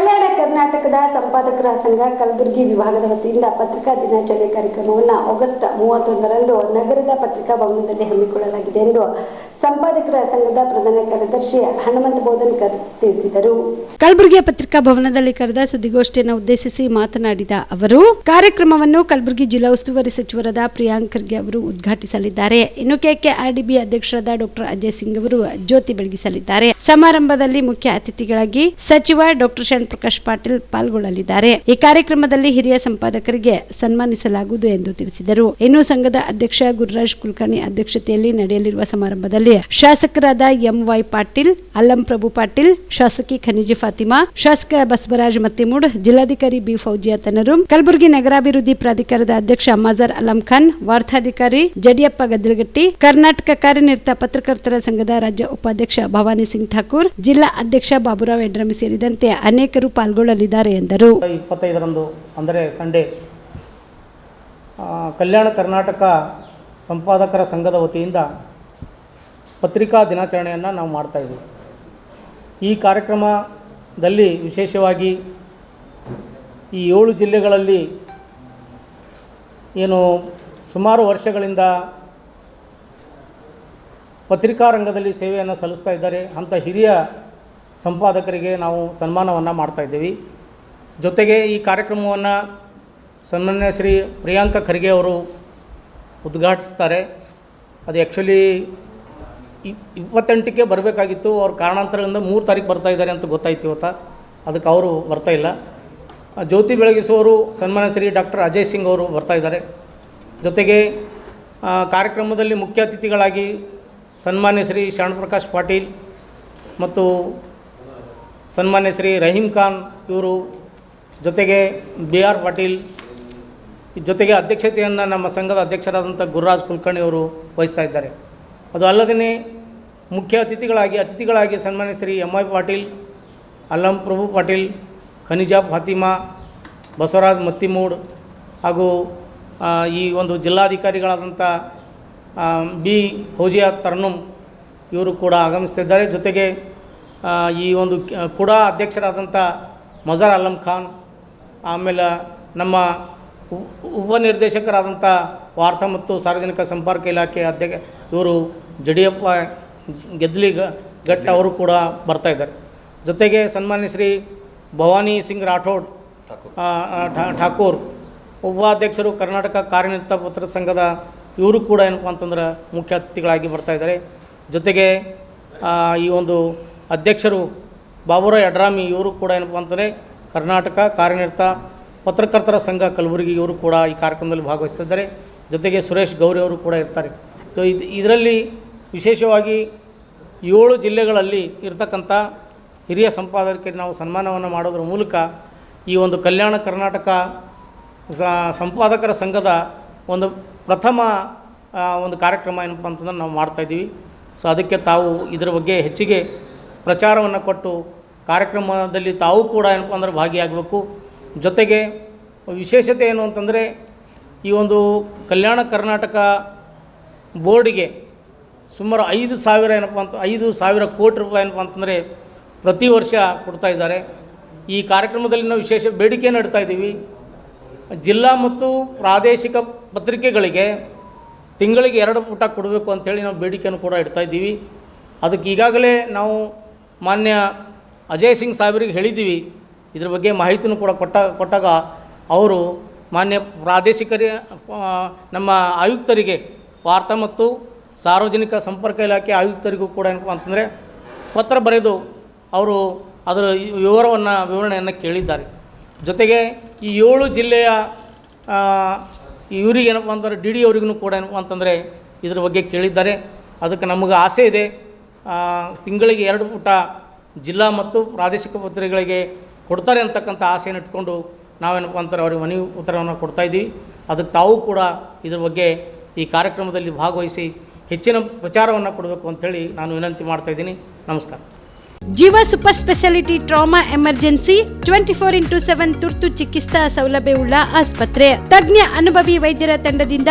ಕಲ್ಯಾಣ ಕರ್ನಾಟಕದ ಸಂಪಾದಕರ ಸಂಘ ಕಲಬುರಗಿ ವಿಭಾಗದ ವತಿಯಿಂದ ಪತ್ರಿಕಾ ದಿನಾಚರಣೆ ಕಾರ್ಯಕ್ರಮವನ್ನು ಆಗಸ್ಟ್ ಮೂವತ್ತೊಂದರಂದು ನಗರದ ಪತ್ರಿಕಾ ಭವನದಲ್ಲಿ ಹಮ್ಮಿಕೊಳ್ಳಲಾಗಿದೆ ಎಂದು ಸಂಪಾದಕರ ಸಂಘದ ಪ್ರಧಾನ ಕಾರ್ಯದರ್ಶಿ ಹನುಮಂತ ಬೋಧನ್ಕರ್ ತಿಳಿಸಿದರು. ಕಲಬುರಗಿಯ ಪತ್ರಿಕಾ ಭವನದಲ್ಲಿ ಕರೆದ ಸುದ್ದಿಗೋಷ್ಠಿಯನ್ನು ಉದ್ದೇಶಿಸಿ ಮಾತನಾಡಿದ ಅವರು, ಕಾರ್ಯಕ್ರಮವನ್ನು ಕಲಬುರಗಿ ಜಿಲ್ಲಾ ಉಸ್ತುವಾರಿ ಸಚಿವರಾದ ಪ್ರಿಯಾಂಕ್ ಖರ್ಗೆ ಅವರು ಉದ್ಘಾಟಿಸಲಿದ್ದಾರೆ. ಇನ್ನು ಕೆಕೆಆರ್ಡಿಬಿ ಅಧ್ಯಕ್ಷರಾದ ಡಾಕ್ಟರ್ ಅಜಯ್ ಸಿಂಗ್ ಅವರು ಜ್ಯೋತಿ ಬೆಳಗಿಸಲಿದ್ದಾರೆ. ಸಮಾರಂಭದಲ್ಲಿ ಮುಖ್ಯ ಅತಿಥಿಗಳಾಗಿ ಸಚಿವ ಡಾಕ್ಟರ್ ಶರಣ್ ಪ್ರಕಾಶ್ ಪಾಟೀಲ್ ಪಾಲ್ಗೊಳ್ಳಲಿದ್ದಾರೆ. ಈ ಕಾರ್ಯಕ್ರಮದಲ್ಲಿ ಹಿರಿಯ ಸಂಪಾದಕರಿಗೆ ಸನ್ಮಾನಿಸಲಾಗುವುದು ಎಂದು ತಿಳಿಸಿದರು. ಇನ್ನು ಸಂಘದ ಅಧ್ಯಕ್ಷ ಗುರುರಾಜ್ ಕುಲಕರ್ಣಿ ಅಧ್ಯಕ್ಷತೆಯಲ್ಲಿ ನಡೆಯಲಿರುವ ಸಮಾರಂಭದಲ್ಲಿ ಶಾಸಕರಾದ ಎಂವೈ ಪಾಟೀಲ್, ಅಲ್ಲಂ ಪ್ರಭು ಪಾಟೀಲ್, ಶಾಸಕಿ ಖನಿಜಿ ಫಾತಿಮಾ, ಶಾಸಕ ಬಸವರಾಜ್ ಮತ್ತಿಮೂಡ್, ಜಿಲ್ಲಾಧಿಕಾರಿ ಬಿ ಫೌಜಿಯಾ ತನರು, ಕಲಬುರಗಿ ನಗರಾಭಿವೃದ್ಧಿ ಪ್ರಾಧಿಕಾರದ ಅಧ್ಯಕ್ಷ ಮಜರ್ ಅಲಂ ಖಾನ್, ವಾರ್ತಾಧಿಕಾರಿ ಜಡಿಯಪ್ಪ ಗದ್ದಲಗಟ್ಟಿ ಕರ್ನಾಟಕ ಕಾರ್ಯನಿರತ ಪತ್ರಕರ್ತರ ಸಂಘದ ರಾಜ್ಯ ಉಪಾಧ್ಯಕ್ಷ ಭವಾನಿ ಸಿಂಗ್ ಠಾಕೂರ್, ಜಿಲ್ಲಾ ಅಧ್ಯಕ್ಷ ಬಾಬುರಾವ್ ಯಡ್ರಾಮಿ ಸೇರಿದಂತೆ ಅನೇಕರು ಪಾಲ್ಗೊಳ್ಳಲಿದ್ದಾರೆ ಎಂದರು. ಇಪ್ಪತ್ತೈದರಂದು, ಅಂದರೆ ಸಂಡೇ ಕಲ್ಯಾಣ ಕರ್ನಾಟಕ ಸಂಪಾದಕರ ಸಂಘದ ವತಿಯಿಂದ ಪತ್ರಿಕಾ ದಿನಾಚರಣೆಯನ್ನು ನಾವು ಮಾಡ್ತಾಯಿದ್ದೀವಿ ಈ ಕಾರ್ಯಕ್ರಮದಲ್ಲಿ ವಿಶೇಷವಾಗಿ ಈ ಏಳು ಜಿಲ್ಲೆಗಳಲ್ಲಿ ಏನು ಸುಮಾರು ವರ್ಷಗಳಿಂದ ಪತ್ರಿಕಾ ರಂಗದಲ್ಲಿ ಸೇವೆಯನ್ನು ಸಲ್ಲಿಸ್ತಾ ಇದ್ದಾರೆ. ಅಂಥ ಹಿರಿಯ ಸಂಪಾದಕರಿಗೆ ನಾವು ಸನ್ಮಾನವನ್ನು ಮಾಡ್ತಾ ಇದ್ದೀವಿ. ಜೊತೆಗೆ ಈ ಕಾರ್ಯಕ್ರಮವನ್ನು ಸನ್ಮಾನ್ಯ ಶ್ರೀ ಪ್ರಿಯಾಂಕ ಖರ್ಗೆ ಅವರು ಉದ್ಘಾಟಿಸ್ತಾರೆ. ಅದು ಆ್ಯಕ್ಚುಲಿ ಇಪ್ಪತ್ತೆಂಟಕ್ಕೆ ಬರಬೇಕಾಗಿತ್ತು. ಅವ್ರ ಕಾರಣಾಂತರಗಳಿಂದ ಮೂರು ತಾರೀಕು ಬರ್ತಾ ಇದ್ದಾರೆ ಅಂತ ಗೊತ್ತಾಯ್ತು ಇವತ್ತು. ಅದಕ್ಕೆ ಅವರು ಬರ್ತಾ ಇಲ್ಲ. ಜ್ಯೋತಿ ಬೆಳಗಿಸುವವರು ಸನ್ಮಾನ್ಯ ಶ್ರೀ ಡಾಕ್ಟರ್ ಅಜಯ್ ಸಿಂಗ್ ಅವರು ಬರ್ತಾ ಇದ್ದಾರೆ. ಜೊತೆಗೆ ಕಾರ್ಯಕ್ರಮದಲ್ಲಿ ಮುಖ್ಯ ಅತಿಥಿಗಳಾಗಿ ಸನ್ಮಾನ್ಯ ಶ್ರೀ ಶರಣಪ್ರಕಾಶ್ ಪಾಟೀಲ್ ಮತ್ತು ಸನ್ಮಾನ್ಯ ಶ್ರೀ ರಹೀಂ ಖಾನ್ ಇವರು ಜೊತೆಗೆ ಬಿ ಆರ್ ಪಾಟೀಲ್, ಜೊತೆಗೆ ಅಧ್ಯಕ್ಷತೆಯನ್ನು ನಮ್ಮ ಸಂಘದ ಅಧ್ಯಕ್ಷರಾದಂಥ ಗುರುರಾಜ್ ಕುಲಕರ್ಣಿ ಅವರು ವಹಿಸ್ತಾ ಇದ್ದಾರೆ. ಅದು ಅಲ್ಲದೇ ಮುಖ್ಯ ಅತಿಥಿಗಳಾಗಿ ಅತಿಥಿಗಳಾಗಿ ಸನ್ಮಾನ್ಯ ಶ್ರೀ ಎಂ ಐ ಪಾಟೀಲ್, ಅಲ್ಲಂ ಪ್ರಭು ಪಾಟೀಲ್, ಖನಿಜಾ ಫಾತಿಮಾ, ಬಸವರಾಜ್ ಮತ್ತಿಮೂಡ್ ಹಾಗೂ ಈ ಒಂದು ಜಿಲ್ಲಾಧಿಕಾರಿಗಳಾದಂಥ ಬಿ. ಹೌಜಿಯಾ ತರ್ನುಮ್ ಇವರು ಕೂಡ ಆಗಮಿಸ್ತಿದ್ದಾರೆ. ಜೊತೆಗೆ ಈ ಒಂದು ಕೂಡ ಅಧ್ಯಕ್ಷರಾದಂಥ ಮಜರ್ ಅಲಂ ಖಾನ್ ಆಮೇಲೆ ನಮ್ಮ ಉ- ಉಪನಿರ್ದೇಶಕರಾದಂಥ ವಾರ್ತಾ ಮತ್ತು ಸಾರ್ವಜನಿಕ ಸಂಪರ್ಕ ಇಲಾಖೆ ಅಧ್ಯಕ್ಷ ಇವರು ಜಡಿಯಪ್ಪ ಗೆದ್ಲಿ ಘಟ್ ಅವರು ಕೂಡ ಬರ್ತಾ ಇದ್ದಾರೆ. ಜೊತೆಗೆ ಸನ್ಮಾನ್ಯ ಶ್ರೀ ಭವಾನಿ ಸಿಂಗ್ ರಾಠೋಡ್ ಠಾಕೂರ್. ಉಪಾಧ್ಯಕ್ಷರು ಕರ್ನಾಟಕ ಕಾರ್ಯನಿರತ ಪತ್ರ ಸಂಘದ ಇವರು ಕೂಡ ಏನಪ್ಪ ಅಂತಂದ್ರೆ ಮುಖ್ಯ ಅತಿಥಿಗಳಾಗಿ ಬರ್ತಾ ಇದ್ದಾರೆ. ಜೊತೆಗೆ ಈ ಒಂದು ಅಧ್ಯಕ್ಷರು ಬಾಬುರಾವ್ ಯಡ್ರಾಮಿ ಇವರು ಕೂಡ ಏನಪ್ಪ ಅಂತಂದರೆ ಕರ್ನಾಟಕ ಕಾರ್ಯನಿರತ ಪತ್ರಕರ್ತರ ಸಂಘ ಕಲಬುರಗಿ ಇವರು ಕೂಡ ಈ ಕಾರ್ಯಕ್ರಮದಲ್ಲಿ ಭಾಗವಹಿಸ್ತಿದ್ದಾರೆ. ಜೊತೆಗೆ ಸುರೇಶ್ ಗೌರಿ ಅವರು ಕೂಡ ಇರ್ತಾರೆ. ಸೊ ಇದು, ಇದರಲ್ಲಿ ವಿಶೇಷವಾಗಿ ಏಳು ಜಿಲ್ಲೆಗಳಲ್ಲಿ ಇರ್ತಕ್ಕಂಥ ಹಿರಿಯ ಸಂಪಾದಕರಿಗೆ ನಾವು ಸನ್ಮಾನವನ್ನು ಮಾಡೋದ್ರ ಮೂಲಕ ಈ ಒಂದು ಕಲ್ಯಾಣ ಕರ್ನಾಟಕ ಸಂಪಾದಕರ ಸಂಘದ ಒಂದು ಪ್ರಥಮ ಒಂದು ಕಾರ್ಯಕ್ರಮ ಏನಪ್ಪ ಅಂತಂದ್ರೆ ನಾವು ಮಾಡ್ತಾಯಿದ್ದೀವಿ ಸೊ ಅದಕ್ಕೆ ತಾವು ಇದರ ಬಗ್ಗೆ ಹೆಚ್ಚಿಗೆ ಪ್ರಚಾರವನ್ನು ಕೊಟ್ಟು ಕಾರ್ಯಕ್ರಮದಲ್ಲಿ ತಾವು ಕೂಡ ಏನಪ್ಪ ಅಂದ್ರೆ ಭಾಗಿಯಾಗಬೇಕು. ಜೊತೆಗೆ ವಿಶೇಷತೆ ಏನು ಅಂತಂದರೆ ಈ ಒಂದು ಕಲ್ಯಾಣ ಕರ್ನಾಟಕ ಬೋರ್ಡಿಗೆ ಸುಮಾರು ಐದು ಸಾವಿರ ಏನಪ್ಪ ಅಂತ, ಐದು ಸಾವಿರ ಕೋಟಿ ರೂಪಾಯಿ ಏನಪ್ಪ ಅಂತಂದರೆ ಪ್ರತಿ ವರ್ಷ ಕೊಡ್ತಾ ಇದ್ದಾರೆ. ಈ ಕಾರ್ಯಕ್ರಮದಲ್ಲಿ ನಾವು ವಿಶೇಷ ಬೇಡಿಕೆಯನ್ನು ಇಡ್ತಾ ಇದ್ದೀವಿ. ಜಿಲ್ಲಾ ಮತ್ತು ಪ್ರಾದೇಶಿಕ ಪತ್ರಿಕೆಗಳಿಗೆ ತಿಂಗಳಿಗೆ ಎರಡು ಪುಟ ಕೊಡಬೇಕು ಅಂಥೇಳಿ ನಾವು ಬೇಡಿಕೆಯನ್ನು ಕೂಡ ಇಡ್ತಾ ಇದ್ದೀವಿ. ಅದಕ್ಕೆ ಈಗಾಗಲೇ ನಾವು ಮಾನ್ಯ ಅಜಯ್ ಸಿಂಗ್ ಸಾಹೇಬರಿಗೆ ಹೇಳಿದ್ದೀವಿ. ಇದ್ರ ಬಗ್ಗೆ ಮಾಹಿತಿನೂ ಕೂಡ ಕೊಟ್ಟ, ಕೊಟ್ಟಾಗ ಅವರು ಮಾನ್ಯ ಪ್ರಾದೇಶಿಕರಿ ನಮ್ಮ ಆಯುಕ್ತರಿಗೆ ವಾರ್ತಾ ಮತ್ತು ಸಾರ್ವಜನಿಕ ಸಂಪರ್ಕ ಇಲಾಖೆ ಆಯುಕ್ತರಿಗೂ ಕೂಡ ಏನಪ್ಪ ಅಂತಂದರೆ ಪತ್ರ ಬರೆದು ಅವರು ಅದರ ವಿವರವನ್ನು, ವಿವರಣೆಯನ್ನು ಕೇಳಿದ್ದಾರೆ. ಜೊತೆಗೆ ಈ ಏಳು ಜಿಲ್ಲೆಯ ಇವರಿಗೆ ಏನಪ್ಪ ಅಂತಂದರೆ ಡಿ ಡಿ ಅವರಿಗೂ ಕೂಡ ಏನಪ್ಪ ಅಂತಂದರೆ ಇದ್ರ ಬಗ್ಗೆ ಕೇಳಿದ್ದಾರೆ. ಅದಕ್ಕೆ ನಮಗೆ ಆಸೆ ಇದೆ. ತಿಂಗಳಿಗೆ ಎರಡು ಪುಟ ಜಿಲ್ಲಾ ಮತ್ತು ಪ್ರಾದೇಶಿಕ ಪತ್ರಿಕೆಗಳಿಗೆ ಕೊಡ್ತಾರೆ ಅಂತಕ್ಕಂಥ ಆಸೆಯನ್ನು ಇಟ್ಕೊಂಡು ನಾವೇನಪ್ಪ ಅಂತಾರೆ, ಅವ್ರಿಗೆ ಮನವಿ ಉತ್ತರವನ್ನು ಕೊಡ್ತಾ ಇದ್ದೀವಿ. ಅದಕ್ಕೆ ತಾವು ಕೂಡ ಇದ್ರ ಬಗ್ಗೆ ಈ ಕಾರ್ಯಕ್ರಮದಲ್ಲಿ ಭಾಗವಹಿಸಿ ಹೆಚ್ಚಿನ ಪ್ರಚಾರವನ್ನು ಕೊಡಬೇಕು ಅಂಥೇಳಿ ನಾನು ವಿನಂತಿ ಮಾಡ್ತಾ ಇದ್ದೀನಿ. ನಮಸ್ಕಾರ. Jeeva super speciality trauma emergency twenty four into seven ತುರ್ತು ಚಿಕಿತ್ಸಾ ಸೌಲಭ್ಯವುಳ್ಳ ಆಸ್ಪತ್ರೆ. ತಜ್ಞ ಅನುಭವಿ ವೈದ್ಯರ ತಂಡದಿಂದ